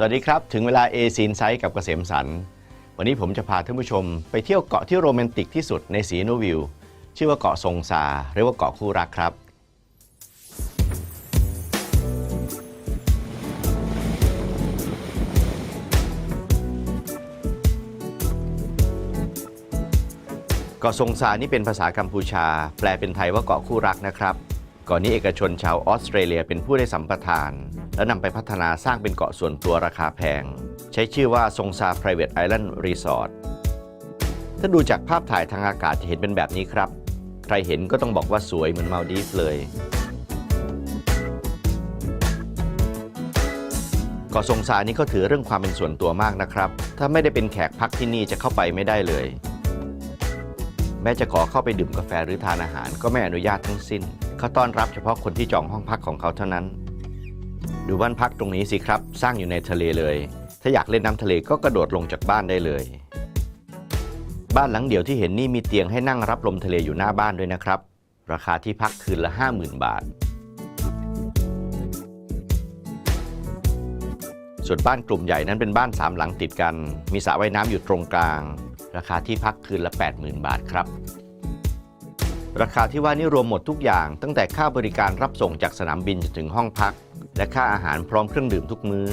สวัสดีครับ ถึงเวลาเอซีนไซต์กับเกษมสันวันนี้ผมจะพาท่านผู้ชมไปเที่ยวเกาะที่โรแมนติกที่สุดในสีโนวิว ชื่อว่าเกาะทรงซาหรือว่าเกาะคู่รักครับ เกาะทรงซานี่เป็นภาษากัมพูชา แปลเป็นไทยว่าเกาะคู่รักนะครับ กาะนี้เอกชนชาวออสเตรเลียเป็นผู้ได้สัมปทาน และนำไปพัฒนาสร้างเป็นเกาะส่วนตัวราคาแพง ใช้ชื่อว่าทรงซา Private Island Resort ถ้าดูจากภาพถ่ายทางอากาศจะเห็นเป็นแบบนี้ครับ ใครเห็นก็ต้องบอกว่าสวยเหมือนมาลดีฟเลยเกาะทรงซานี้เขาถือเรื่องความเป็นส่วนตัวมากนะครับ ถ้าไม่ได้เป็นแขกพักที่นี่จะเข้าไปไม่ได้เลย แม้จะขอเข้าไปดื่มกาแฟหรือทานอาหารก็ไม่อนุญาตทั้งสิ้น เขาต้อนรับเฉพาะคนที่จองห้องพักของเขาเท่านั้น ดูบ้านพักตรงนี้สิครับ สร้างอยู่ในทะเลเลย ถ้าอยากเล่นน้ำทะเลก็กระโดดลงจากบ้านได้เลย บ้านหลังเดียวที่เห็นนี่มีเตียงให้นั่งรับลมทะเลอยู่หน้าบ้านด้วยนะครับ ราคาที่พักคืนละ 50,000 บาท ส่วนบ้านกลุ่มใหญ่นั้นเป็นบ้านสามหลังติดกัน มีสระว่ายน้ำอยู่ตรงกลาง ราคาที่พักคืนละ 80,000 บาทครับ ราคาที่ว่านี่รวมหมดทุกอย่าง ตั้งแต่ค่าบริการรับส่งจากสนามบินจนถึงห้องพัก และค่าอาหารพร้อมเครื่องดื่มทุกมื้อ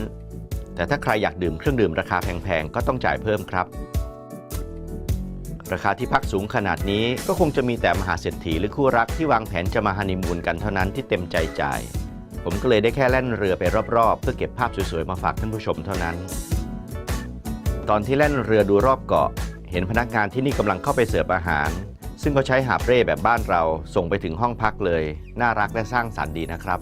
แต่ถ้าใครอยากดื่มเครื่องดื่มราคาแพงๆก็ต้องจ่ายเพิ่มครับ ราคาที่พักสูงขนาดนี้ก็คงจะมีแต่มหาเศรษฐีหรือคู่รักที่วางแผนจะมาฮันนีมูนกันเท่านั้นที่เต็มใจจ่าย ผมก็เลยได้แค่แล่นเรือไปรอบๆ เพื่อเก็บภาพสวยๆมาฝากท่านผู้ชมเท่านั้น ตอนที่แล่นเรือดูรอบเกาะ เห็นพนักงานที่นี่กำลังเข้าไปเสิร์ฟอาหาร ซึ่งเขาใช้หาบเร่แบบบ้านเราส่งไปถึงห้องพักเลย น่ารักและสร้างสรรค์ดีนะครับ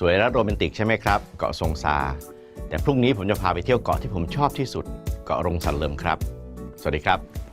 สวยและโรแมนติกใช่ไหมครับ เกาะทรงซาแต่พรุ่งนี้ผมจะพาไปเที่ยวเกาะที่ผมชอบที่สุด เกาะรงสันเลิมครับ สวัสดีครับ